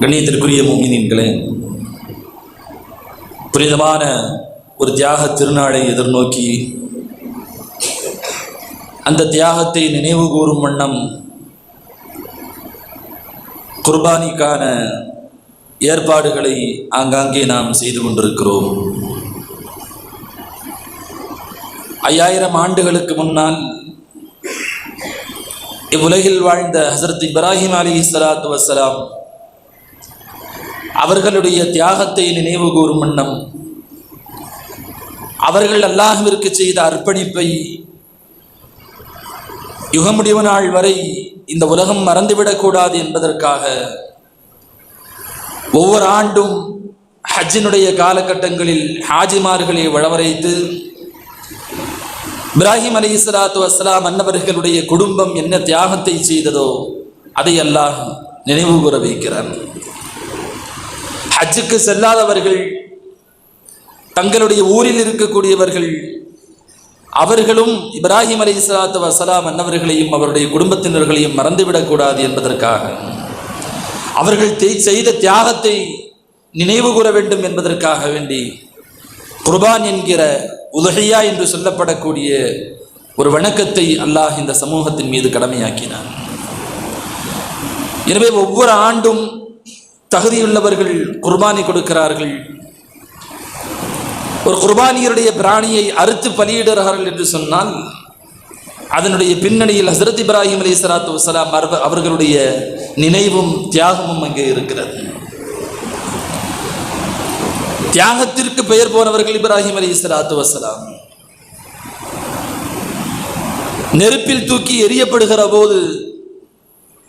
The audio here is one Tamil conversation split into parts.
கண்ணியத்திற்குரிய மோமினின்களே புனிதமான ஒரு தியாக திருநாளை எதிர்நோக்கி அந்த தியாகத்தை நினைவு கூறும் வண்ணம் குர்பானிக்கான ஏற்பாடுகளை ஆங்காங்கே நாம் செய்து கொண்டிருக்கிறோம். ஐயாயிரம் ஆண்டுகளுக்கு முன்னால் இவ்வுலகில் வாழ்ந்த ஹசரத் இப்ராஹிம் அலி சலாத்து வசலாம் அவர்களுடைய தியாகத்தை நினைவு கூறும் வண்ணம். அவர்கள் அல்லாஹ்விற்கு செய்த அர்ப்பணிப்பை யுகமுடிவு நாள் வரை இந்த உலகம் மறந்துவிடக்கூடாது என்பதற்காக ஒவ்வொரு ஆண்டும் ஹஜ்ஜினுடைய காலகட்டங்களில் ஹாஜிமார்களை வளவரைத்து இப்ராஹிம் அலி இஸ்லாத்து வஸ்லாம் அன்னவர்களுடைய குடும்பம் என்ன தியாகத்தை செய்ததோ அதை அல்லாஹ் நினைவு கூற வைக்கிறார் ஹஜ்ஜுக்கு செல்லாதவர்கள் தங்களுடைய ஊரில் இருக்கக்கூடியவர்கள் அவர்களும் இப்ராஹிம் அலி இஸ்லாத்து வசலாம் அன்னவர்களையும் அவருடைய குடும்பத்தினர்களையும் மறந்துவிடக்கூடாது என்பதற்காக அவர்கள் செய்த தியாகத்தை நினைவு கூற வேண்டும் என்பதற்காக வேண்டி குர்பான் என்கிற உலகையா என்று சொல்லப்படக்கூடிய ஒரு வணக்கத்தை அல்லாஹ் இந்த சமூகத்தின் மீது கடமையாக்கினார் எனவே ஒவ்வொரு ஆண்டும் தகுதியுள்ளவர்கள் குர்பானி கொடுக்கிறார்கள். ஒரு குர்பானியருடைய பிராணியை அறுத்து பலியிடுகிறார்கள் என்று சொன்னால் அதனுடைய பின்னணியில் ஹசரத் இப்ராஹிம் அலி சலாத்து வசலாம் அவர்களுடைய நினைவும் தியாகமும் அங்கே இருக்கிறது. தியாகத்திற்கு பெயர் போனவர்கள் இப்ராஹிம் அலி சலாத்து வசலாம் நெருப்பில் தூக்கி எரியப்படுகிற போது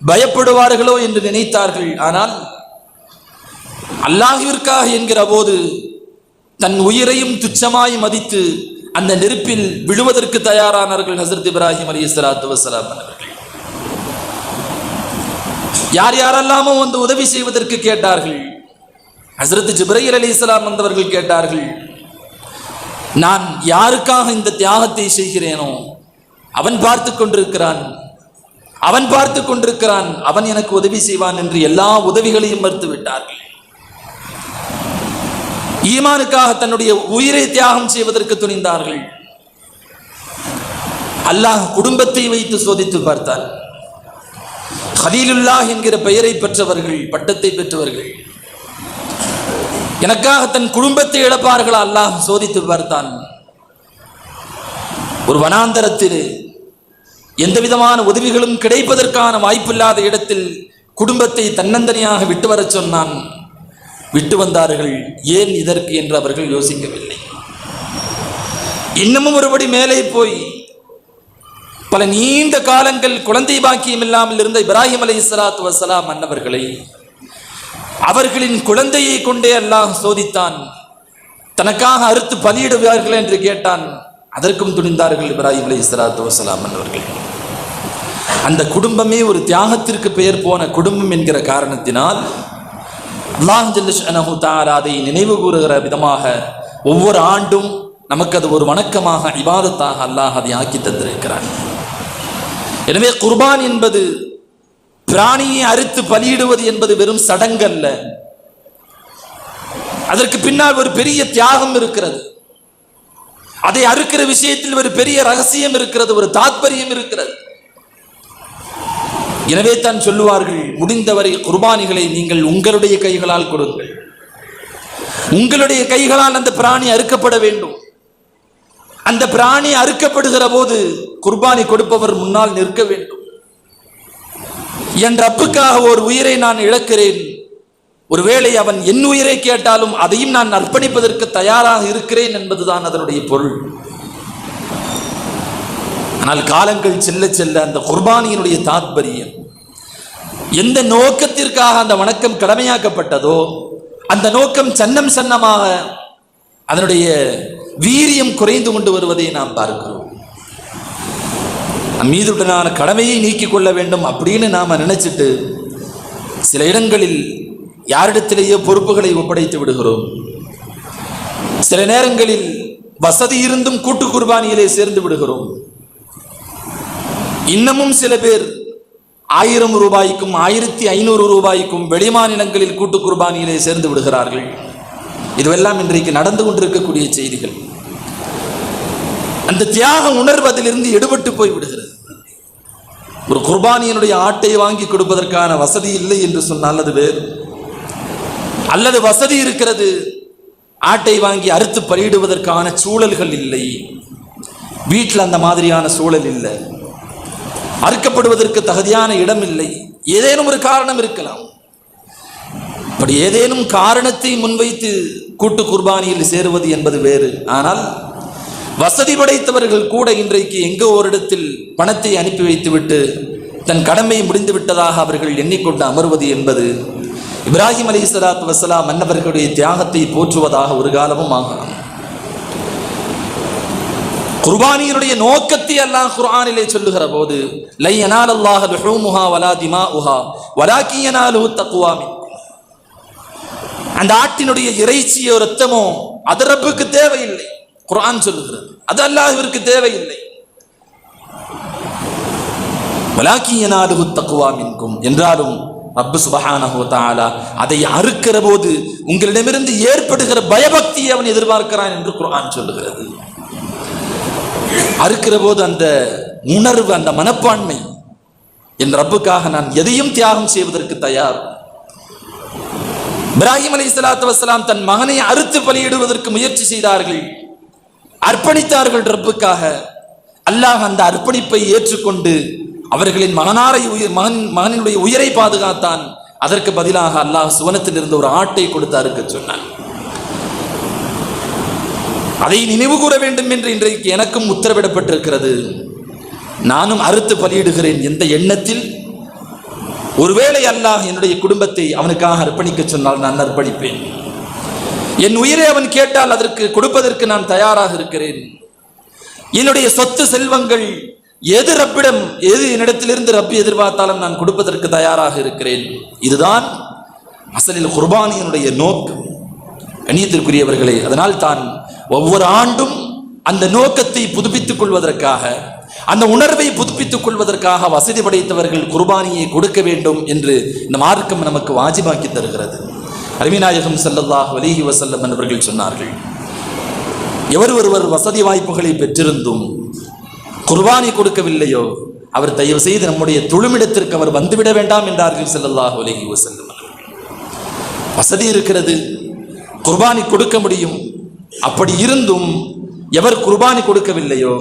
பயப்படுவார்களோ என்று நினைத்தார்கள். ஆனால் அல்லாஹிற்காக என்கிற போது தன் உயிரையும் துச்சமாய் மதித்து அந்த நெருப்பில் விழுவதற்கு தயாரானார்கள் ஹசரத் இப்ராஹிம் அலி இஸ்லாத்து வசலாம் அவர்கள். யார் யாரெல்லாமோ வந்து உதவி செய்வதற்கு கேட்டார்கள். ஹசரத் ஜிப்ரையர் அலி இஸ்லாம் வந்தவர்கள் கேட்டார்கள் நான் யாருக்காக இந்த தியாகத்தை செய்கிறேனோ அவன் பார்த்து கொண்டிருக்கிறான் அவன் பார்த்து கொண்டிருக்கிறான் அவன் எனக்கு உதவி செய்வான் என்று எல்லா உதவிகளையும் மறுத்து விட்டார்கள் ஈமானுக்காக தன்னுடைய உயிரை தியாகம் செய்வதற்கு துணிந்தார்கள். அல்லாஹ் குடும்பத்தை வைத்து சோதித்து பார்த்தார். ஹலீலுல்லாஹ் என்கிற பெயரை பெற்றவர்கள் பட்டத்தை பெற்றவர்கள். எனக்காக தன் குடும்பத்தை இழப்பார்களா அல்லாஹ் சோதித்து பார்த்தான். ஒரு வனாந்தரத்தில் எந்த விதமான உதவிகளும் கிடைப்பதற்கான வாய்ப்பில்லாத இடத்தில் குடும்பத்தை தன்னந்தனியாக விட்டு வரச் சொன்னான். விட்டு வந்தார்கள். ஏன் இதற்கு என்று அவர்கள் யோசிக்கவில்லை. இன்னமும் ஒருபடி மேலே போய் பல நீண்ட காலங்கள் குழந்தை பாக்கியம் இல்லாமல் இருந்த இப்ராஹிம் அலி இஸ்லாத்து வசலாம் அன்னவர்களை அவர்களின் குழந்தையை கொண்டே அல்லாஹ் சோதித்தான். தனக்காக அறுத்து பலியிடுவார்கள் என்று கேட்டான். அதற்கும் துணிந்தார்கள் இப்ராஹிம் அலி இஸ்லாத்து வசலாம் அன்னவர்கள் அந்த குடும்பமே ஒரு தியாகத்திற்கு பெயர் போன குடும்பம் என்கிற காரணத்தினால் அல்லாஹ் ஜல்லஷனஹு தஆலா அதை நினைவு கூறுகிற விதமாக ஒவ்வொரு ஆண்டும் நமக்கு அது ஒரு வணக்கமாக இபாதத்தாக அல்லாஹ் அதை ஆக்கி தந்திருக்கிறான். எனவே குர்பான் என்பது பிராணியை அறுத்து பலியிடுவது என்பது வெறும் சடங்கல்ல. அதற்கு பின்னால் ஒரு பெரிய தியாகம் இருக்கிறது. அதை அறுக்கிற விஷயத்தில் ஒரு பெரிய ரகசியம் இருக்கிறது ஒரு தாத்பரியம் இருக்கிறது. எனவே தான் சொல்லுவார்கள் முடிந்தவரை குர்பானிகளை நீங்கள் உங்களுடைய கைகளால் கொடுங்கள். உங்களுடைய கைகளால் அந்த பிராணி அறுக்கப்பட வேண்டும். அந்த பிராணி அறுக்கப்படுகிற போது குர்பானி கொடுப்பவர் முன்னால் நிற்க வேண்டும். என் ரப்புக்காக ஒரு உயிரை நான் இழக்கிறேன். ஒருவேளை அவன் என் உயிரை கேட்டாலும் அதையும் நான் அர்ப்பணிப்பதற்கு தயாராக இருக்கிறேன் என்பதுதான் அதனுடைய பொருள். ஆனால் காலங்கள் செல்ல செல்ல அந்த குர்பானியினுடைய தாத்பரியம் எந்த நோக்கத்திற்காக அந்த வணக்கம் கடமையாக்கப்பட்டதோ அந்த நோக்கம் சன்னம் சன்னமாக அதனுடைய வீரியம் குறைந்து கொண்டு வருவதை நாம் பார்க்கிறோம். மீதுடனான கடமையை நீக்கிக் கொள்ள வேண்டும் அப்படின்னு நாம் நினைச்சிட்டு சில இடங்களில் யாரிடத்திலேயே பொறுப்புகளை ஒப்படைத்து விடுகிறோம். சில நேரங்களில் வசதி இருந்தும் கூட்டு குர்பானியிலே சேர்ந்து விடுகிறோம். இன்னமும் சில பேர் ஆயிரம் ரூபாய்க்கும் ஆயிரத்தி ஐநூறு ரூபாய்க்கும் வெளிமாநிலங்களில் கூட்டு குர்பானியிலே சேர்ந்து விடுகிறார்கள். இதுவெல்லாம் இன்றைக்கு நடந்து கொண்டிருக்கக்கூடிய செய்திகள். அந்த தியாகம் உணர்வதிலிருந்து எடுபட்டு போய் விடுகிறது. ஒரு குர்பானியனுடைய ஆட்டை வாங்கி கொடுப்பதற்கான வசதி இல்லை என்று சொன்னால் அது வேறு. அல்லது வசதி இருக்கிறது ஆட்டை வாங்கி அறுத்து பலியிடுவதற்கான சூழல்கள் இல்லை. வீட்டில் அந்த மாதிரியான சூழல் இல்லை. அறுக்கப்படுவதற்கு தகுதியான இடம் இல்லை ஏதேனும் ஒரு காரணம் இருக்கலாம். அப்படி ஏதேனும் காரணத்தை முன்வைத்து கூட்டு குர்பானியில் சேருவது என்பது வேறு. ஆனால் வசதி படைத்தவர்கள் கூட இன்றைக்கு எங்கோ ஒரு இடத்தில் பணத்தை அனுப்பி வைத்துவிட்டு தன் கடமை முடிந்து விட்டதாக அவர்கள் எண்ணிக்கொண்டு அமர்வது என்பது இப்ராஹிம் அலி சலாத் வசலாம் மன்னவர்களுடைய தியாகத்தை போற்றுவதாக ஒரு காலமும் ஆகலாம். குர்பானியினுடைய நோக்கத்தை அல்லாஹ் குர்ஆனிலே சொல்லுகிற போது லை யனால் அல்லாஹ் லுஹூமுஹா வலா திமாஉஹா வலாக்கி யனாலுஹு தக்வா அந்த ஆட்டினுடைய இறைச்சியோ ரத்தமோ அது ரப்புக்கு தேவையில்லை குர்ஆன் சொல்லுகிறது. அது அல்லாஹ்விற்கு தேவையில்லை. வலாக்கி யனாலுஹு தக்வா மின்கும். என்றாலும் ரப்பு சுபஹானஹு தாலா அதை அறுக்கிற போது உங்களிடமிருந்து ஏற்படுகிற பயபக்தியை அவன் எதிர்பார்க்கிறான் என்று குர்ஆன் சொல்லுகிறது. அறுக்கிற போது அந்த உணர்வு அந்த மனப்பான்மை என் ரப்புக்காக நான் எதையும் தியாகம் செய்வதற்கு தயார். இப்ராஹிம் அலி சலாத்து வசலாம் தன் மகனை அறுத்து பலியிடுவதற்கு முயற்சி செய்தார்கள். அர்ப்பணித்தார்கள் ரப்புக்காக. அல்லாஹ் அந்த அர்ப்பணிப்பை ஏற்றுக்கொண்டு அவர்களின் மகனாரை உயிர் மகன் மகனினுடைய உயிரை பாதுகாத்தான். அதற்கு பதிலாக அல்லாஹ் சுவனத்தில் இருந்து ஒரு ஆட்டை கொடுத்து அறுக்க சொன்னான். அதை நினைவு கூற வேண்டும் என்று இன்றைக்கு எனக்கும் உத்தரவிடப்பட்டிருக்கிறது. நானும் அறுத்து பலியிடுகிறேன். எந்த எண்ணத்தில்? ஒருவேளை அல்லாஹ் என்னுடைய குடும்பத்தை அவனுக்காக அர்ப்பணிக்க சொன்னால் நான் அர்ப்பணிப்பேன். என் உயிரை அவன் கேட்டால் அதற்கு கொடுப்பதற்கு நான் தயாராக இருக்கிறேன். என்னுடைய சொத்து செல்வங்கள் எது ரப்பிடம் எது என்னிடத்திலிருந்து ரப்பி எதிர்பார்த்தாலும் நான் கொடுப்பதற்கு தயாராக இருக்கிறேன். இதுதான் அசலில் குர்பானியனுடைய நோக்கு கண்ணியத்திற்குரியவர்களே அதனால் தான் ஒவ்வொரு ஆண்டும் அந்த நோக்கத்தை புதுப்பித்துக் கொள்வதற்காக அந்த உணர்வை புதுப்பித்துக் கொள்வதற்காக வசதி படைத்தவர்கள் குர்பானியை கொடுக்க வேண்டும் என்று இந்த மார்க்கம் நமக்கு வாஜிபாக்கி தருகிறது. அருமிநாயகம் செல்லல்லாஹ் வலிஹி வசல்லம் என்பவர்கள் சொன்னார்கள் எவர் ஒருவர் வசதி வாய்ப்புகளை பெற்றிருந்தும் குர்பானி கொடுக்கவில்லையோ அவர் தயவு செய்து நம்முடைய தொழுமிடத்திற்கு அவர் வந்துவிட வேண்டாம் என்றார்கள் செல்லல்லாஹ் வலிஹி வசல்லம் வசதி இருக்கிறது குர்பானி கொடுக்க முடியும் அப்படி இருந்தும் எவர் குர்பானி கொடுக்கவில்லையோ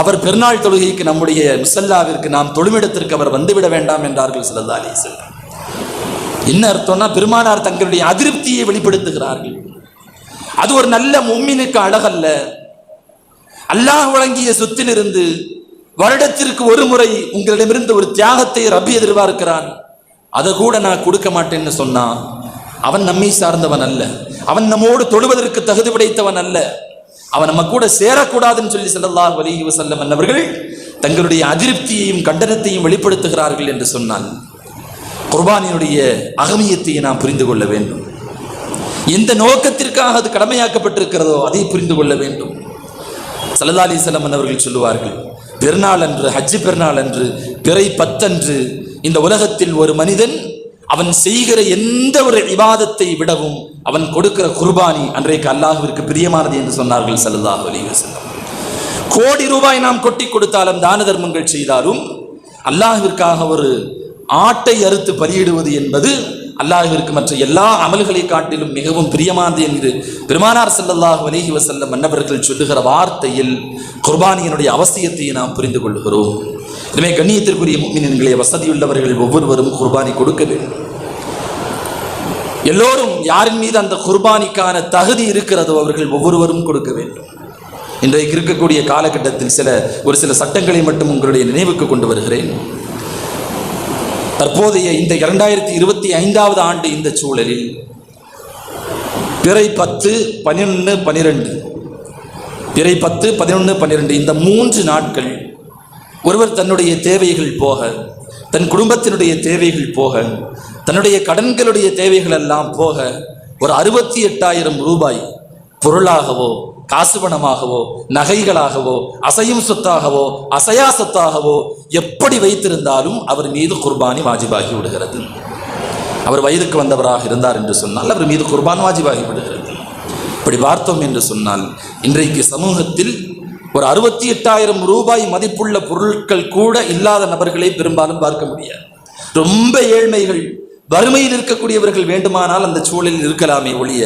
அவர் பெருநாள் தொழுகைக்கு நம்முடைய முசல்லாவிற்கு நாம் தொழுமிடத்திற்கு அவர் வந்துவிட வேண்டாம் என்றார்கள் சிலதா அலி என்ன அர்த்தம்னா பெருமானார் தங்களுடைய அதிருப்தியை வெளிப்படுத்துகிறார்கள். அது ஒரு நல்ல மும்மினுக்கு அழகல்ல. அல்லாஹ் வழங்கிய சொத்திலிருந்து வருடத்திற்கு ஒரு முறை உங்களிடமிருந்து ஒரு தியாகத்தை ரப்பி எதிர்பார்க்கிறான். அதை கூட நான் கொடுக்க மாட்டேன்னு சொன்னா அவன் நம்மை சார்ந்தவன் அல்ல. அவன் நம்மோடு தொழுவதற்கு தகுதி படைத்தவன் அல்ல. அவன் நம்ம கூட சேரக்கூடாதுன்னு சொல்லி செல்லல்லாஹ் வலிஹி வசல்லம் அவர்கள் தங்களுடைய அதிருப்தியையும் கண்டனத்தையும் வெளிப்படுத்துகிறார்கள் என்று சொன்னால் குர்பானினுடைய அகமியத்தை நாம் புரிந்து கொள்ள வேண்டும். எந்த நோக்கத்திற்காக அது கடமையாக்கப்பட்டிருக்கிறதோ அதை புரிந்து கொள்ள வேண்டும். சல்லா அலிசல்லம் அவர்கள் சொல்லுவார்கள் பெருநாள் அன்று ஹஜ்ஜு பெருநாள் அன்று பிறை பத்தன்று இந்த உலகத்தில் ஒரு மனிதன் அவன் செய்கிற எந்த ஒரு விவாதத்தை விடவும் அவன் கொடுக்கிற குர்பானி அன்றைக்கு அல்லாஹுவிற்கு பிரியமானது என்று சொன்னார்கள் சல்லல்லாஹு அலைஹி வஸல்லம். கோடி ரூபாய் நாம் கொட்டி கொடுத்தாலும் தான தர்மங்கள் செய்தாலும் அல்லாஹுவிற்காக ஒரு ஆட்டை அறுத்து பலியிடுவது என்பது அல்லாஹுவிற்கு மற்ற எல்லா அமல்களை காட்டிலும் மிகவும் பிரியமானது என்று பெருமானார் செல்லல்லாஹ் அலைஹி வசல்லம் மன்னவர்கள் சொல்லுகிற வார்த்தையில் குர்பானியினுடைய அவசியத்தை நாம் புரிந்து கொள்கிறோம் எனவே கண்ணியத்திற்குரிய முக்மின்களே வசதியுள்ளவர்கள் ஒவ்வொருவரும் குர்பானி கொடுக்க வேண்டும். எல்லோரும் யாரின் மீது அந்த குர்பானிக்கான தகுதி இருக்கிறதோ அவர்கள் ஒவ்வொருவரும் கொடுக்க வேண்டும். இன்றைக்கு இருக்கக்கூடிய காலகட்டத்தில் சில ஒரு சில சட்டங்களை மட்டும் உங்களுடைய நினைவுக்கு கொண்டு வருகிறேன். தற்போதைய இந்த இரண்டாயிரத்தி இருபத்தி ஐந்தாவது ஆண்டு இந்த சூழலில் பிறை பத்து பன்னிரொன்று பனிரெண்டு. பிறை பத்து பதினொன்று பன்னிரெண்டு இந்த மூன்று நாட்கள் ஒருவர் தன்னுடைய தேவைகள் போக தன் குடும்பத்தினுடைய தேவைகள் போக தன்னுடைய கடன்களுடைய தேவைகள் எல்லாம் போக ஒரு அறுபத்தி எட்டாயிரம் ரூபாய் பொருளாகவோ காசு பணமாகவோ நகைகளாகவோ அசையும் சொத்தாகவோ அசையா சொத்தாகவோ எப்படி வைத்திருந்தாலும் அவர் மீது குர்பானி வாஜிபாகி விடுகிறது. அவர் வயதுக்கு வந்தவராக இருந்தார் என்று சொன்னால் அவர் மீது குர்பான் வாஜிபாகி விடுகிறது. இப்படி பார்த்தோம் என்று சொன்னால் இன்றைக்கு சமூகத்தில் ஒரு அறுபத்தி எட்டாயிரம் ரூபாய் மதிப்புள்ள பொருட்கள் கூட இல்லாத நபர்களை பெரும்பாலும் பார்க்க முடியாது. ரொம்ப ஏழ்மைகள் வறுமையில் இருக்கக்கூடியவர்கள் வேண்டுமானால் அந்த சூழலில் இருக்கலாமே ஒழிய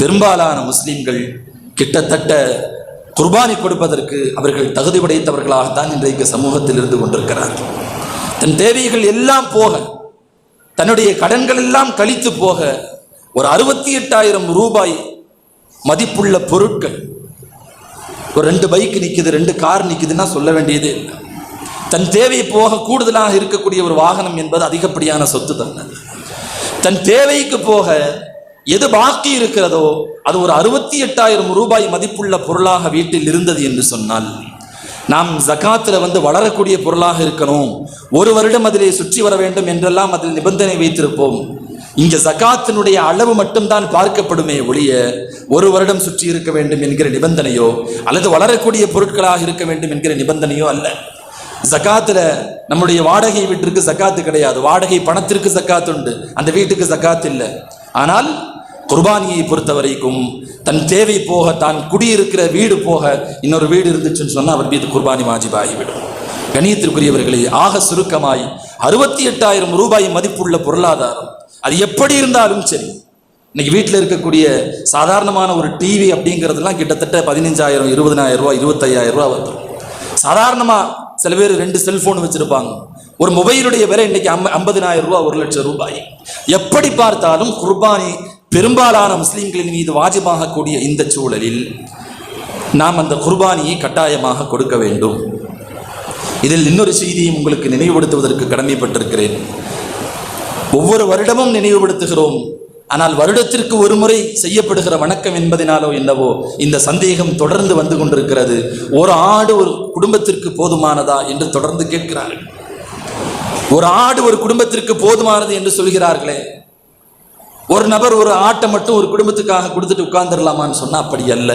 பெரும்பாலான முஸ்லீம்கள் கிட்டத்தட்ட குர்பானி கொடுப்பதற்கு அவர்கள் தகுதி படைத்தவர்களாகத்தான் இன்றைக்கு சமூகத்தில் இருந்து கொண்டிருக்கிறார்கள். தன் தேவைகள் எல்லாம் போக தன்னுடைய கடன்கள் எல்லாம் கழித்து போக ஒரு அறுபத்தி எட்டாயிரம் ரூபாய் மதிப்புள்ள பொருட்கள் ஒரு ரெண்டு பைக் நிற்கிது ரெண்டு கார் நிற்கிதுன்னா சொல்ல வேண்டியதே இல்லை. தன் தேவை போக கூடுதலாக இருக்கக்கூடிய ஒரு வாகனம் என்பது அதிகப்படியான சொத்து தான். தன் தேவைக்கு போக எது பாக்கி இருக்கிறதோ அது ஒரு அறுபத்தி எட்டாயிரம் ரூபாய் மதிப்புள்ள பொருளாக வீட்டில் இருந்தது என்று சொன்னால் நாம் ஜகாத்தில் வந்து வளரக்கூடிய பொருளாக இருக்கணும் ஒரு வருடம் அதிலே சுற்றி வர வேண்டும் என்றெல்லாம் அதில் நிபந்தனை வைத்திருப்போம். இங்க ஜக்காத்தினுடைய அளவு மட்டும்தான் பார்க்கப்படுமே ஒழிய ஒரு வருடம் சுற்றி இருக்க வேண்டும் என்கிற நிபந்தனையோ அல்லது வளரக்கூடிய பொருட்களாக இருக்க வேண்டும் என்கிற நிபந்தனையோ அல்ல. ஜக்காத்துல நம்முடைய வாடகை வீட்டிற்கு ஜக்காத்து கிடையாது. வாடகை பணத்திற்கு ஜக்காத்து உண்டு. அந்த வீட்டுக்கு ஜக்காத்து இல்லை. ஆனால் குர்பானியை பொறுத்த வரைக்கும் தன் தேவை போக தான் குடியிருக்கிற வீடு போக இன்னொரு வீடு இருந்துச்சுன்னு சொன்னால் அவர் மீது குர்பானி வாஜிபாகிவிடும். கணியத்திற்குரியவர்களே ஆக சுருக்கமாய் அறுபத்தி எட்டாயிரம் ரூபாய் மதிப்புள்ள பொருளாதாரம் அது எப்படி இருந்தாலும் சரி இன்னைக்கு வீட்டில் இருக்கக்கூடிய சாதாரணமான ஒரு டிவி அப்படிங்கிறதுலாம் கிட்டத்தட்ட பதினஞ்சாயிரம் இருபதனாயிரம் ரூபா இருபத்தையாயிரம் ரூபா வந்துடும் சாதாரணமாக சில பேர் ரெண்டு செல்போன் வச்சிருப்பாங்க. ஒரு மொபைலுடைய விலை இன்னைக்கு ஐம்ப ஐம்பதினாயிரம் ரூபா ஒரு லட்சம் ரூபாய். எப்படி பார்த்தாலும் குர்பானி பெரும்பாலான முஸ்லீம்களின் மீது வாஜிபாகக்கூடிய இந்த சூழலில் நாம் அந்த குர்பானியை கட்டாயமாக கொடுக்க வேண்டும். இதில் இன்னொரு செய்தியும் உங்களுக்கு நினைவுபடுத்துவதற்கு கடமைப்பட்டிருக்கிறேன். ஒவ்வொரு வருடமும் நினைவுபடுத்துகிறோம். ஆனால் வருடத்திற்கு ஒரு முறை செய்யப்படுகிற வணக்கம் என்பதினாலோ என்னவோ இந்த சந்தேகம் தொடர்ந்து வந்து கொண்டிருக்கிறது. ஒரு ஆடு ஒரு குடும்பத்திற்கு போதுமானதா என்று தொடர்ந்து கேட்கிறார்கள். ஒரு ஆடு ஒரு குடும்பத்திற்கு போதுமானது என்று சொல்கிறார்களே. ஒரு நபர் ஒரு ஆட்டை மட்டும் ஒரு குடும்பத்துக்காக கொடுத்துட்டு உட்கார்ந்துடலாமான்னு சொன்னால் அப்படி அல்ல.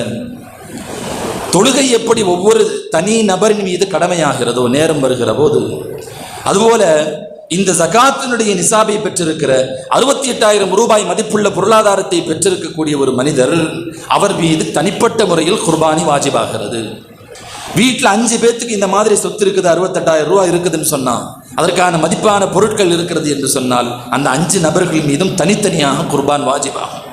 தொழுகை எப்படி ஒவ்வொரு தனி நபரின் மீது கடமையாகிறதோ நேரம் வருகிற போது அதுபோல இந்த ஜகாத்தினுடைய நிசாபை பெற்றிருக்கிற அறுபத்தி எட்டாயிரம் ரூபாய் மதிப்புள்ள பொருளாதாரத்தை பெற்றிருக்கக்கூடிய ஒரு மனிதர் அவர் மீது தனிப்பட்ட முறையில் குர்பானி வாஜிபாகிறது. வீட்டில் அஞ்சு பேர்த்துக்கு இந்த மாதிரி சொத்து இருக்குது அறுபத்தெட்டாயிரம் ரூபாய் இருக்குதுன்னு சொன்னால் அதற்கான மதிப்பான பொருட்கள் இருக்கிறது என்று சொன்னால் அந்த அஞ்சு நபர்கள் மீதும் தனித்தனியாக குர்பான் வாஜிபாகும்.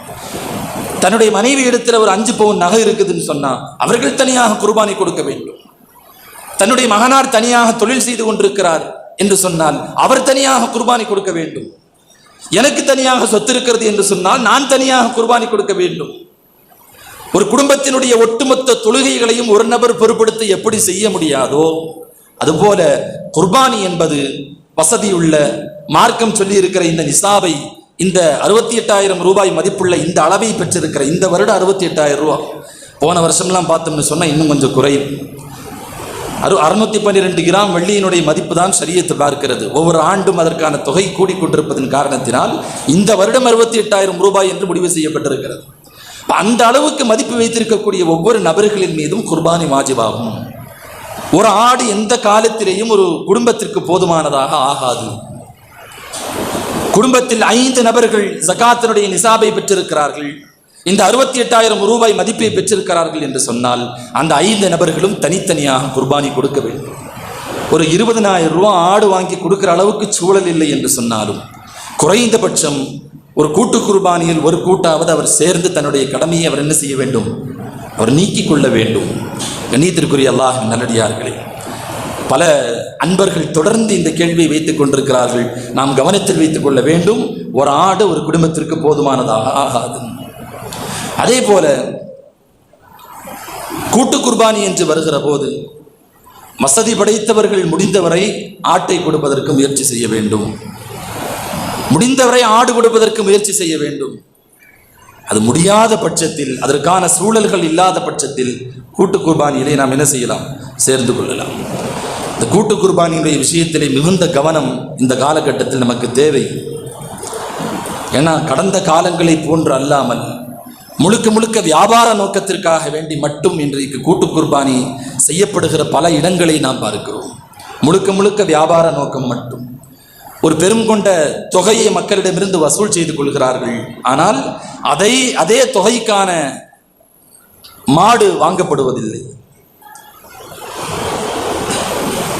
தன்னுடைய மனைவி இடத்துல ஒரு அஞ்சு பவுன் நகை இருக்குதுன்னு சொன்னால் அவர்கள் தனியாக குர்பானி கொடுக்க வேண்டும். தன்னுடைய மகனார் தனியாக தொழில் செய்து கொண்டிருக்கிறார். என்று சொன்னால் அவர் தனியாக குர்பானி கொடுக்க வேண்டும். எனக்கு தனியாக சொத்து இருக்கிறது என்று சொன்னால் நான் தனியாக குர்பானி கொடுக்க வேண்டும். ஒரு குடும்பத்தினுடைய ஒட்டுமொத்த தொழுகைகளையும் ஒரு நபர் பொறுப்படுத்த எப்படி செய்ய முடியாதோ அதுபோல குர்பானி என்பது வசதியுள்ள மார்க்கம் சொல்லி இருக்கிற இந்த நிசாபை இந்த அறுபத்தி எட்டாயிரம் ரூபாய் மதிப்புள்ள இந்த அளவை பெற்றிருக்கிற இந்த வருடம் அறுபத்தி எட்டாயிரம் ரூபாய். போன வருஷம்லாம் பார்த்தோம்னு சொன்னால் இன்னும் கொஞ்சம் குறையும். அறு அறுநூத்தி பன்னிரெண்டு கிராம் வெள்ளியினுடைய மதிப்பு தான் சரியத்து பார்க்கிறது. ஒவ்வொரு ஆண்டும் அதற்கான தொகை கூடிக்கொண்டிருப்பதன் காரணத்தினால் இந்த வருடம் அறுபத்தி எட்டாயிரம் ரூபாய் என்று முடிவு செய்யப்பட்டிருக்கிறது. அந்த அளவுக்கு மதிப்பு வைத்திருக்கக்கூடிய ஒவ்வொரு நபர்களின் மீதும் குர்பானி வாஜிபாகும். ஒரு ஆடு எந்த காலத்திலேயும் ஒரு குடும்பத்திற்கு போதுமானதாக ஆகாது. குடும்பத்தில் ஐந்து நபர்கள் ஜகாத்தினுடைய நிசாபை பெற்றிருக்கிறார்கள். இந்த அறுபத்தி எட்டாயிரம் ரூபாய் மதிப்பை பெற்றிருக்கிறார்கள் என்று சொன்னால் அந்த ஐந்து நபர்களும் தனித்தனியாக குர்பானி கொடுக்க வேண்டும். ஒரு இருபதனாயிரம் ரூபா ஆடு வாங்கி கொடுக்கிற அளவுக்கு சூழல் இல்லை என்று சொன்னாலும் குறைந்தபட்சம் ஒரு கூட்டு குர்பானியில் ஒரு கூட்டாவது அவர் சேர்ந்து தன்னுடைய கடமையை அவர் என்ன செய்ய வேண்டும்? அவர் நீக்கிக் கொள்ள வேண்டும். கண்ணியத்திற்குரிய அல்லாஹ் நல்லடியார்களே பல அன்பர்கள் தொடர்ந்து இந்த கேள்வியை வைத்துக் கொண்டிருக்கிறார்கள். நாம் கவனத்தில் வைத்துக் கொள்ள வேண்டும். ஒரு ஆடு ஒரு குடும்பத்திற்கு போதுமானதாக ஆகாது. அதே போல கூட்டு குர்பானி என்று வருகிற போது வசதி படைத்தவர்கள் முடிந்தவரை ஆட்டை கொடுப்பதற்கு முயற்சி செய்ய வேண்டும். முடிந்தவரை ஆடு கொடுப்பதற்கு முயற்சி செய்ய வேண்டும். அது முடியாத பட்சத்தில் அதற்கான சூழல்கள் இல்லாத பட்சத்தில் கூட்டு குர்பானியிலே நாம் என்ன செய்யலாம்? சேர்ந்து கொள்ளலாம். இந்த கூட்டு குர்பானியுடைய விஷயத்திலே மிகுந்த கவனம் இந்த காலகட்டத்தில் நமக்கு தேவை. ஏன்னா கடந்த காலங்களை போன்று அல்லாமல் முழுக்க முழுக்க வியாபார நோக்கத்திற்காக வேண்டி மட்டும் இன்றைக்கு கூட்டு குர்பானி செய்யப்படுகிற பல இடங்களை நாம் பார்க்கிறோம். முழுக்க முழுக்க வியாபார நோக்கம் மட்டும். ஒரு பெரும் கொண்ட தொகையை மக்களிடமிருந்து வசூல் செய்து கொள்கிறார்கள். ஆனால் அதை அதே தொகைக்கான மாடு வாங்கப்படுவதில்லை.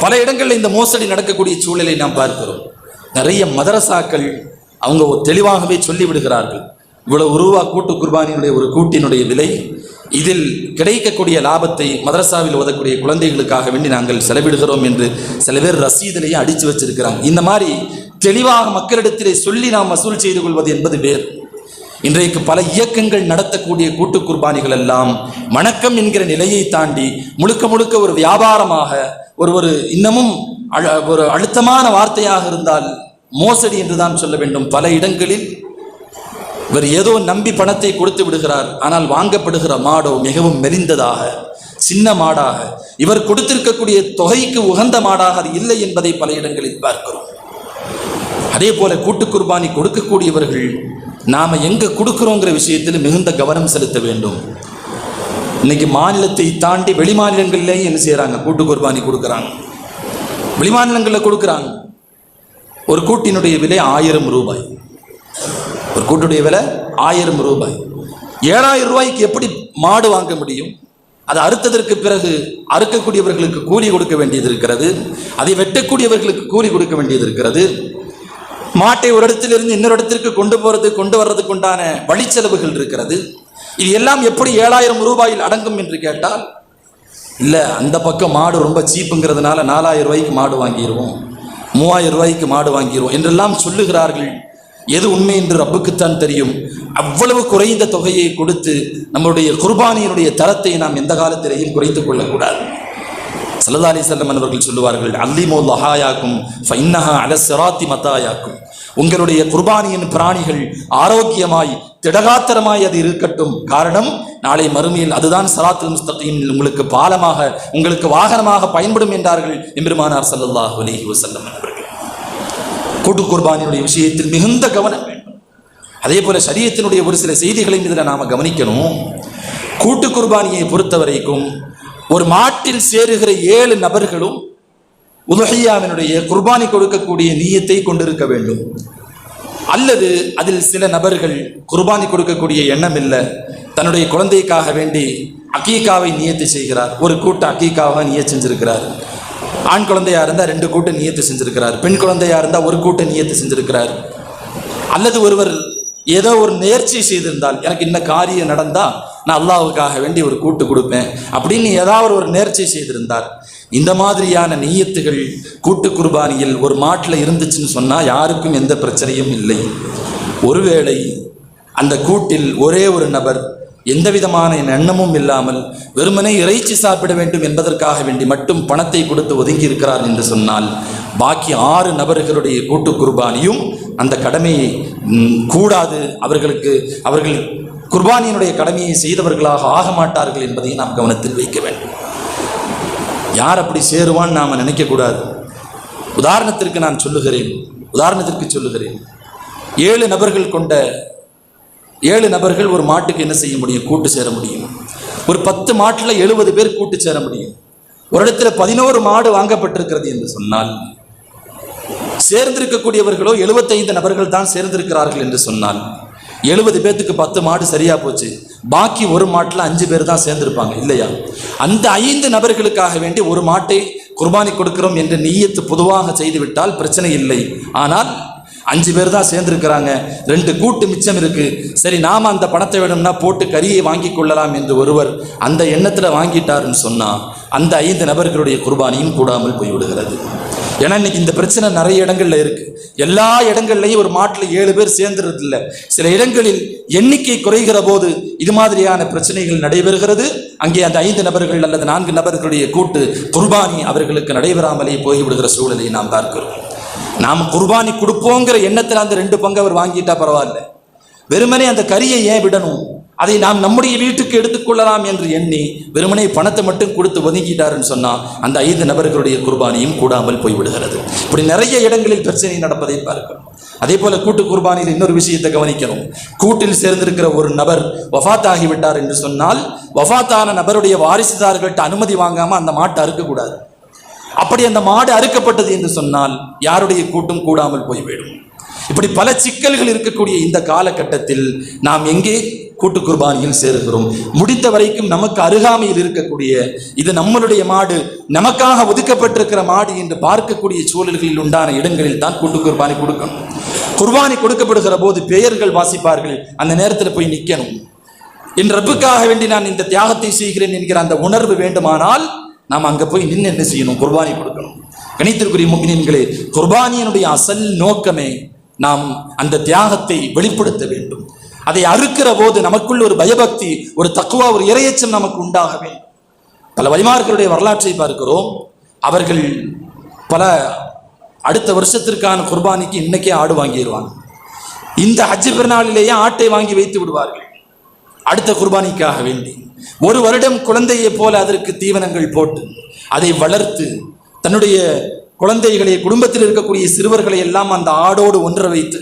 பல இடங்களில் இந்த மோசடி நடக்கக்கூடிய சூழலை நாம் பார்க்கிறோம். நிறைய மதரசாக்கள் அவங்க தெளிவாகவே சொல்லிவிடுகிறார்கள். இவ்வளவு உருவா கூட்டு குர்பானியினுடைய ஒரு கூட்டினுடைய விலை இதில் கிடைக்கக்கூடிய லாபத்தை மதரசாவில் ஓதக்கூடிய குழந்தைகளுக்காக வேண்டி நாங்கள் செலவிடுகிறோம் என்று சில பேர் ரசீதிலேயே அடித்து வச்சிருக்கிறாங்க. இந்த மாதிரி தெளிவாக மக்களிடத்திலே சொல்லி நாம் வசூல் செய்து கொள்வது என்பது வேறு. இன்றைக்கு பல இயக்கங்கள் நடத்தக்கூடிய கூட்டு குர்பானிகள் எல்லாம் வணக்கம் என்கிற நிலையை தாண்டி முழுக்க முழுக்க ஒரு வியாபாரமாக ஒரு ஒரு இன்னமும் அழ- ஒரு அழுத்தமான வார்த்தையாக இருந்தால் மோசடி என்றுதான் சொல்ல வேண்டும். பல இடங்களில் இவர் ஏதோ நம்பி பணத்தை கொடுத்து விடுகிறார் ஆனால் வாங்கப்படுகிற மாடோ மிகவும் மெலிந்ததாக சின்ன மாடாக. இவர் கொடுத்திருக்கக்கூடிய தொகைக்கு உகந்த மாடாக அது இல்லை என்பதை பல இடங்களில் பார்க்கிறோம். அதே போல கூட்டு குர்பானி கொடுக்கக்கூடியவர்கள் நாம் எங்க கொடுக்கிறோங்கிற விஷயத்தில் மிகுந்த கவனம் செலுத்த வேண்டும். இன்னைக்கு மாநிலத்தை தாண்டி வெளி மாநிலங்கள்லேயும் என்ன செய்கிறாங்க கூட்டு குர்பானி கொடுக்குறாங்க. வெளி மாநிலங்களில் கொடுக்குறாங்க. ஒரு கூட்டினுடைய விலை ஆயிரம் ரூபாய். ஒரு கூட்டுடைய விலை ஆயிரம் ரூபாய். ஏழாயிரம் ரூபாய்க்கு எப்படி மாடு வாங்க முடியும்? அதை அறுத்ததற்கு பிறகு அறுக்கக்கூடியவர்களுக்கு கூலி கொடுக்க வேண்டியது இருக்கிறது. அதை வெட்டக்கூடியவர்களுக்கு கூலி கொடுக்க வேண்டியது இருக்கிறது. மாட்டை ஒரு இடத்திலிருந்து இன்னொரு இடத்திற்கு கொண்டு போகிறது கொண்டு வர்றதுக்கு உண்டான வழிச்செலவுகள் இருக்கிறது. இது எல்லாம் எப்படி ஏழாயிரம் ரூபாயில் அடங்கும் என்று கேட்டால் இல்லை அந்த பக்கம் மாடு ரொம்ப சீப்புங்கிறதுனால நாலாயிரம் ரூபாய்க்கு மாடு வாங்கிடுவோம் மூவாயிரம் ரூபாய்க்கு மாடு வாங்கிடுவோம் என்றெல்லாம் சொல்லுகிறார்கள் எது உண்மை என்று ரப்புக்குத்தான் தெரியும். அவ்வளவு குறைந்த தொகையை கொடுத்து நம்முடைய குர்பானியினுடைய தரத்தை நாம் எந்த காலத்திலேயும் குறைத்துக் கொள்ளக்கூடாது. சல்லா அலி செல்லம் அவர்கள் சொல்லுவார்கள் அல்லிமோ லஹாயாக்கும் ஃபைன்னஹா அல சிராத்தி மத்தாயாக்கும். உங்களுடைய குர்பானியின் பிராணிகள் ஆரோக்கியமாய் திடகாத்திரமாய் அது இருக்கட்டும். காரணம் நாளை மறுமையில் அதுதான் சலாத்து உங்களுக்கு பாலமாக உங்களுக்கு வாகனமாக பயன்படும் என்றார்கள் எம்பெருமானார் சல்லாஹ் அலைஹி வசல்லம் அவர்கள். கூட்டு குர்பானியுடைய விஷயத்தில் மிகுந்த கவனம் வேண்டும். அதே போல சரியத்தினுடைய ஒரு சில செய்திகளையும் இதில் நாம் கவனிக்கணும். கூட்டு குர்பானியை பொறுத்த வரைக்கும் ஒரு மாட்டில் சேருகிற ஏழு நபர்களும் உதுஹையாவினுடைய குர்பானி கொடுக்கக்கூடிய நீயத்தை கொண்டிருக்க வேண்டும். அல்லது அதில் சில நபர்கள் குர்பானி கொடுக்கக்கூடிய எண்ணம் இல்லை தன்னுடைய குழந்தைக்காக வேண்டி அக்கீக்காவை நியத்து செய்கிறார். ஒரு கூட்ட அக்கீக்காவை நிய செஞ்சிருக்கிறார். ஆண் குழந்தையா இருந்தால் ரெண்டு கூட்டை நியத்து செஞ்சிருக்கிறார். பெண் குழந்தையாக இருந்தால் ஒரு கூட்ட நியத்து செஞ்சுருக்கிறார். அல்லது ஒருவர் ஏதோ ஒரு நேர்ச்சி செய்திருந்தால் எனக்கு இந்த காரியம் நடந்தால் நான் அல்லாவுக்காக வேண்டி ஒரு கூட்டு கொடுப்பேன் அப்படின்னு ஏதாவது ஒரு நேர்ச்சி செய்திருந்தார். இந்த மாதிரியான நீயத்துகள் கூட்டு குர்பானியில் ஒரு மாட்டில் இருந்துச்சுன்னு சொன்னால் யாருக்கும் எந்த பிரச்சனையும் இல்லை. ஒருவேளை அந்த கூட்டில் ஒரே ஒரு நபர் எந்த விதமான எண்ணமும் இல்லாமல் வெறுமனே இறைச்சி சாப்பிட வேண்டும் என்பதற்காக வேண்டி மட்டும் பணத்தை கொடுத்து ஒதுங்கி இருக்கிறார் என்று சொன்னால் பாக்கி ஆறு நபர்களுடைய கூட்டு குர்பானியும் அந்த கடமையை கூடாது. அவர்களுக்கு அவர்கள் குர்பானியினுடைய கடமையை செய்தவர்களாக ஆக மாட்டார்கள் என்பதை நாம் கவனத்தில் வைக்க வேண்டும். யார் அப்படி சேருவான்னு நாம் நினைக்கக்கூடாது உதாரணத்திற்கு நான் சொல்லுகிறேன். உதாரணத்திற்கு சொல்லுகிறேன். ஏழு நபர்கள் கொண்ட ஏழு நபர்கள் ஒரு மாட்டுக்கு என்ன செய்ய முடியும்? கூட்டு சேர முடியும். ஒரு பத்து மாட்டில் எழுபது பேர் கூட்டு சேர முடியும். ஒரு இடத்துல பதினோரு மாடு வாங்கப்பட்டிருக்கிறது என்று சொன்னால் சேர்ந்திருக்கக்கூடியவர்களோ எழுபத்தைந்து நபர்கள் தான் சேர்ந்திருக்கிறார்கள் என்று சொன்னால் எழுபது பேர்த்துக்கு பத்து மாடு சரியா போச்சு. பாக்கி ஒரு மாட்டில் அஞ்சு பேர் தான் சேர்ந்திருப்பாங்க இல்லையா? அந்த ஐந்து நபர்களுக்காக வேண்டி ஒரு மாட்டை குர்பானி கொடுக்கிறோம் என்ற நீயத்து பொதுவாக செய்துவிட்டால் பிரச்சனை இல்லை. ஆனால் அஞ்சு பேர் தான் சேர்ந்துருக்கிறாங்க. ரெண்டு கூட்டு மிச்சம் இருக்கு. சரி நாம அந்த பணத்தை வேணும்னா போட்டு கறியை வாங்கி கொள்ளலாம் என்று ஒருவர் அந்த எண்ணத்தில் வாங்கிட்டாருன்னு சொன்னா அந்த ஐந்து நபர்களுடைய குர்பானியும் கூடாமல் போய்விடுகிறது. ஏன்னா இன்னைக்கு இந்த பிரச்சனை நிறைய இடங்கள்ல இருக்கு. எல்லா இடங்கள்லையும் ஒரு மாட்டில் ஏழு பேர் சேர்ந்துறது இல்லை சில இடங்களில் எண்ணிக்கை குறைகிற போது இது மாதிரியான பிரச்சனைகள் நடைபெறுகிறது. அங்கே அந்த ஐந்து நபர்கள் அல்லது நான்கு நபர்களுடைய கூட்டு குர்பானி அவர்களுக்கு நடைபெறாமலே போய்விடுகிற சூழலை நாம் பார்க்கிறோம். நாம் குர்பானி கொடுப்போங்கிற எண்ணத்தில் அந்த ரெண்டு பங்கு அவர் வாங்கிட்டா பரவாயில்ல. வெறுமனே அந்த கரியை ஏன் விடணும்? அதை நாம் நம்முடைய வீட்டுக்கு எடுத்துக்கொள்ளலாம் என்று எண்ணி வெறுமனே பணத்தை மட்டும் கொடுத்து ஒதுங்கிட்டாருன்னு சொன்னால் அந்த ஐந்து நபர்களுடைய குர்பானியும் கூடாமல் போய்விடுகிறது. இப்படி நிறைய இடங்களில் பிரச்சனை நடப்பதை பார்க்கிறோம். அதே போல கூட்டு குர்பானியில் இன்னொரு விஷயத்தை கவனிக்கணும். கூட்டில் சேர்ந்திருக்கிற ஒரு நபர் வஃத் ஆகிவிட்டார் என்று சொன்னால் வஃபாத்தான நபருடைய வாரிசுதார்கள்ட்ட அனுமதி வாங்காமல் அந்த மாட்டை அறுக்கக்கூடாது. அப்படி அந்த மாடு அறுக்கப்பட்டது என்று சொன்னால் யாருடைய கூட்டும் கூடாமல் போய்விடும். இப்படி பல சிக்கல்கள் இருக்கக்கூடிய இந்த காலகட்டத்தில் நாம் எங்கே கூட்டு குர்பானியில் சேருகிறோம்? முடிந்த வரைக்கும் நமக்கு அருகாமையில் இருக்கக்கூடிய இது நம்மளுடைய மாடு நமக்காக ஒதுக்கப்பட்டிருக்கிற மாடு என்று பார்க்கக்கூடிய சூழல்களில் உண்டான இடங்களில் தான் கூட்டு குர்பானி கொடுக்கணும். குர்பானி கொடுக்கப்படுகிற போது பெயர்கள் வாசிப்பார்கள் அந்த நேரத்தில் போய் நிற்கணும் என் ரப்புக்காக வேண்டி நான் இந்த தியாகத்தை செய்கிறேன் என்கிற அந்த உணர்வு வேண்டுமானால் நாம் அங்கே போய் நின்று என்ன செய்யணும்? குர்பானி கொடுக்கணும். கணித்திற்குரிய முக்மீன்களே குர்பானியனுடைய அசல் நோக்கமே நாம் அந்த தியாகத்தை வெளிப்படுத்த வேண்டும். அதை அறுக்கிற போது நமக்குள்ள ஒரு பயபக்தி ஒரு தக்குவா ஒரு இரையச்சம் நமக்கு உண்டாக வேண்டும். பல வழிமார்களுடைய வரலாற்றை பார்க்கிறோம். அவர்கள் பல அடுத்த வருஷத்திற்கான குர்பானிக்கு இன்னைக்கே ஆடு வாங்கிடுவாங்க இந்த ஹஜ்ஜு பெருநாளிலேயே ஆட்டை வாங்கி வைத்து விடுவார்கள். அடுத்த குர்பானிக்காக வேண்டி. ஒரு வருடம் குழந்தையைப் போல அதற்கு தீவனங்கள் போட்டு அதை வளர்த்து தன்னுடைய குழந்தைகளை குடும்பத்தில் இருக்கக்கூடிய சிறுவர்களை எல்லாம் அந்த ஆடோடு ஒன்ற வைத்து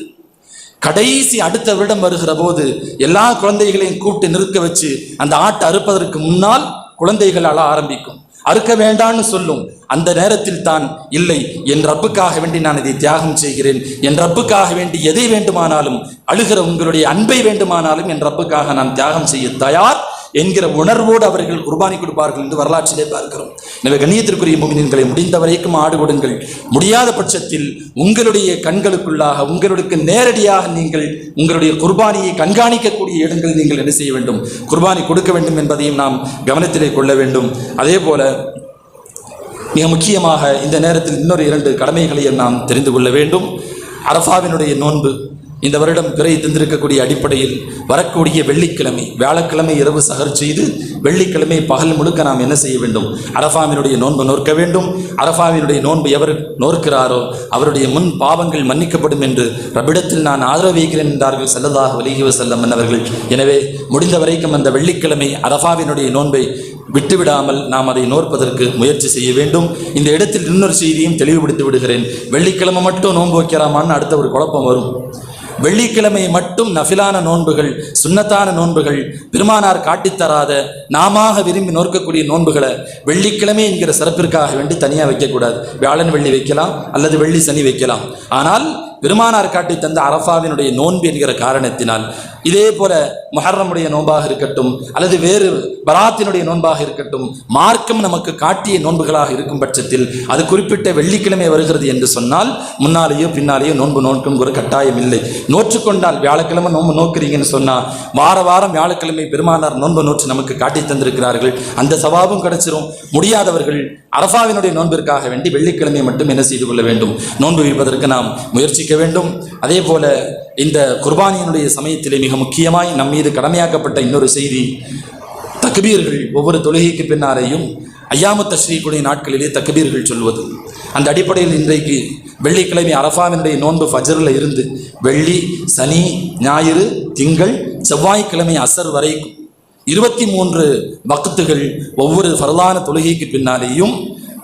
கடைசி அடுத்த வருடம் வருகிற போது எல்லா குழந்தைகளையும் கூப்பிட்டு நிற்க வச்சு அந்த ஆட்டை அறுப்பதற்கு முன்னால் குழந்தைகள் அழ ஆரம்பிக்கும். அறுக்க வேண்டான்னு சொல்லும். அந்த நேரத்தில் தான் இல்லை என் ரப்புக்காக வேண்டி நான் இதை தியாகம் செய்கிறேன். என் ரப்புக்காக வேண்டி எதை வேண்டுமானாலும் அழுகிற உங்களுடைய அன்பை வேண்டுமானாலும் என் ரப்புக்காக நான் தியாகம் செய்ய தயார். என்கிற உணர்வோடு அவர்கள் குர்பானி கொடுப்பார்கள் என்று வரலாற்றிலே பார்க்கிறோம். எனவே கண்ணியத்திற்குரிய முகினங்களை முடிந்த வரைக்கும் ஆடு கொடுங்கள். முடியாத பட்சத்தில் உங்களுடைய கண்களுக்குள்ளாக உங்களுக்கு நேரடியாக நீங்கள் உங்களுடைய குர்பானியை கண்காணிக்கக்கூடிய இடங்களில் நீங்கள் என்ன செய்ய வேண்டும்? குர்பானி கொடுக்க வேண்டும் என்பதையும் நாம் கவனத்திலே கொள்ள வேண்டும். அதே போல மிக முக்கியமாக இந்த நேரத்தில் இன்னொரு இரண்டு கடமைகளையும் நாம் தெரிந்து கொள்ள வேண்டும். அரஃபாவினுடைய நோன்பு இந்த வருடம் பிறை தந்திருக்கக்கூடிய அடிப்படையில் வரக்கூடிய வெள்ளிக்கிழமை வியாழக்கிழமை இரவு சகர் செய்து வெள்ளிக்கிழமை பகல் முழுக்க நாம் என்ன செய்ய வேண்டும்? அரஃபாவினுடைய நோன்பு நோற்க வேண்டும். அரஃபாவினுடைய நோன்பு எவர் நோற்கிறாரோ அவருடைய முன் பாவங்கள் மன்னிக்கப்படும் என்று ரபிடத்தில் நான் ஆதரவு வைக்கிறேன் என்றார்கள் செல்லதாக வலிகுவ செல்லம் அவர்கள். எனவே முடிந்த வரைக்கும் அந்த வெள்ளிக்கிழமை அரஃபாவினுடைய நோன்பை விட்டுவிடாமல் நாம் அதை நோற்பதற்கு முயற்சி செய்ய வேண்டும். இந்த இடத்தில் இன்னொரு செய்தியும் தெளிவுபடுத்தி விடுகிறேன். வெள்ளிக்கிழமை மட்டும் நோன்பு வைக்கிறாமான்னு அடுத்த ஒரு குழப்பம் வரும். வெள்ளிக்கிழமை மட்டும் நஃபிலான நோன்புகள் சுன்னத்தான நோன்புகள் பெருமானார் காட்டித்தராத நாமாக விரும்பி நோக்கக்கூடிய நோன்புகளை வெள்ளிக்கிழமை என்கிற சிறப்பிற்காக வேண்டி தனியாக வைக்கக்கூடாது. வியாழன் வெள்ளி வைக்கலாம் அல்லது வெள்ளி சனி வைக்கலாம். ஆனால் பெருமானார் காட்டி தந்த அரஃபாவினுடைய நோன்பு என்கிற காரணத்தினால் இதே போல முஹர்ரமுடைய நோன்பாக இருக்கட்டும் அல்லது வேறு பராத்தினுடைய நோன்பாக இருக்கட்டும் மார்க்கம் நமக்கு காட்டிய நோன்புகளாக இருக்கும் பட்சத்தில் அது குறிப்பிட்ட வெள்ளிக்கிழமை வருகிறது என்று சொன்னால் முன்னாலேயோ பின்னாலேயோ நோன்பு நோக்கும் ஒரு கட்டாயம் இல்லை. நோற்றுக்கொண்டால் வியாழக்கிழமை நோன்பு நோக்குறீங்கன்னு சொன்னால் வார வாரம் வியாழக்கிழமை பெருமானார் நோன்பு நோற்று நமக்கு காட்டி தந்திருக்கிறார்கள். அந்த சவாபும் கிடைச்சிரும். முடியாதவர்கள் அரஃபாவினுடைய நோன்பிற்காக வேண்டி வெள்ளிக்கிழமை மட்டும் என்ன செய்து கொள்ள வேண்டும்? நோன்பு வைப்பதற்கு நாம் முயற்சி முயற்சிக்க வேண்டும். அதே போல இந்த குர்பானியினுடைய சமயத்திலே மிக முக்கியமாய் நம் மீது கடமையாக்கப்பட்ட இன்னொரு செய்தி தக்பீர்கள் ஒவ்வொரு தொழுகைக்கு பின்னாரையும் ஐயாமு தஸ்ரீக்குடைய நாட்களிலே தக்பீர்கள் சொல்வது. அந்த அடிப்படையில் இன்றைக்கு வெள்ளிக்கிழமை அரஃபாவினுடைய நோன்பு ஃபஜரில் இருந்து வெள்ளி சனி ஞாயிறு திங்கள் செவ்வாய்க்கிழமை அசர் வரைக்கும் இருபத்தி மூன்று வக்துகள் ஒவ்வொரு ஃபரலான தொழுகைக்கு பின்னாலேயும்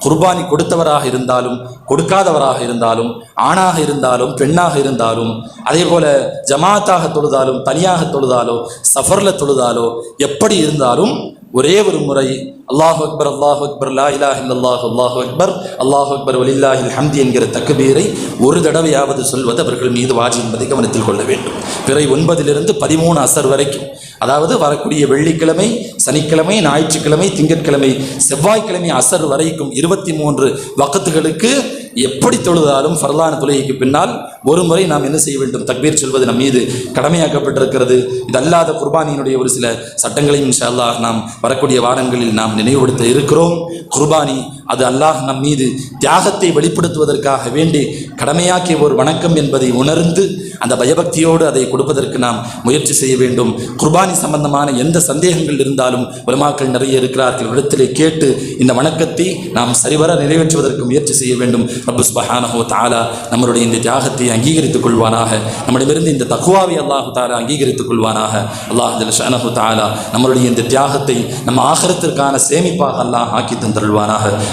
குர்பானி கொடுத்தவராக இருந்தாலும் கொடுக்காதவராக இருந்தாலும் ஆணாக இருந்தாலும் பெண்ணாக இருந்தாலும் அதே போல ஜமாத்தாக தொழுதாலும் தனியாக தொழுதாலோ சஃபர்ல தொழுதாலோ எப்படி இருந்தாலும் ஒரே ஒரு முறை அல்லாஹ் அக்பர் அல்லாஹ் அக்பர் லா இலாஹ் இல்லல்லாஹ் அல்லாஹ் அக்பர் அல்லாஹ் அக்பர் வலில்லாஹில் ஹம்தி என்கிற தக்குபீரை ஒரு தடவையாவது சொல்வது அவர்கள் மீது வாஜி என்பதை கவனத்தில் கொள்ள வேண்டும். பிறை ஒன்பதிலிருந்து பதிமூணு அசர் வரைக்கும். அதாவது வரக்கூடிய வெள்ளிக்கிழமை சனிக்கிழமை ஞாயிற்றுக்கிழமை திங்கட்கிழமை செவ்வாய்க்கிழமை அசர் வரைக்கும் இருபத்தி மூன்று வக்கத்துகளுக்கு எப்படி தொழுதாலும் ஃபர்லான தொழுகைக்கு பின்னால் ஒரு முறை நாம் என்ன செய்ய வேண்டும்? தக்பீர் சொல்வது நம் மீது கடமையாக்கப்பட்டிருக்கிறது. இது அல்லாத குர்பானியினுடைய ஒரு சில சட்டங்களையும் இன்ஷா நாம் வரக்கூடிய வாரங்களில் நாம் நினைவுபடுத்த இருக்கிறோம். குர்பானி அது அல்லாஹ் நம் மீது தியாகத்தை வெளிப்படுத்துவதற்காக வேண்டி கடமையாக்கிய ஒரு வணக்கம் என்பதை உணர்ந்து அந்த பயபக்தியோடு அதை கொடுப்பதற்கு நாம் முயற்சி செய்ய வேண்டும். குர்பானி சம்பந்தமான எந்த சந்தேகங்கள் இருந்தாலும் உலமாக்கள் நிறைய இருக்கிறார்கள். இடத்திலே கேட்டு இந்த வணக்கத்தை நாம் சரிவர நிறைவேற்றுவதற்கு முயற்சி செய்ய வேண்டும். ரப்பு சுபஹானஹு தாலா நம்மளுடைய இந்த தியாகத்தை அங்கீகரித்துக் கொள்வானாக. நம்மிடமிருந்து இந்த தகுவாவை அல்லாஹு தாலா அங்கீகரித்துக் கொள்வானாக. அல்லாஹ் ஷானஹு தாலா நம்மளுடைய இந்த தியாகத்தை நம்ம ஆகரத்திற்கான சேமிப்பாக அல்லாஹ் ஆக்கி தந்தருள்வானாக.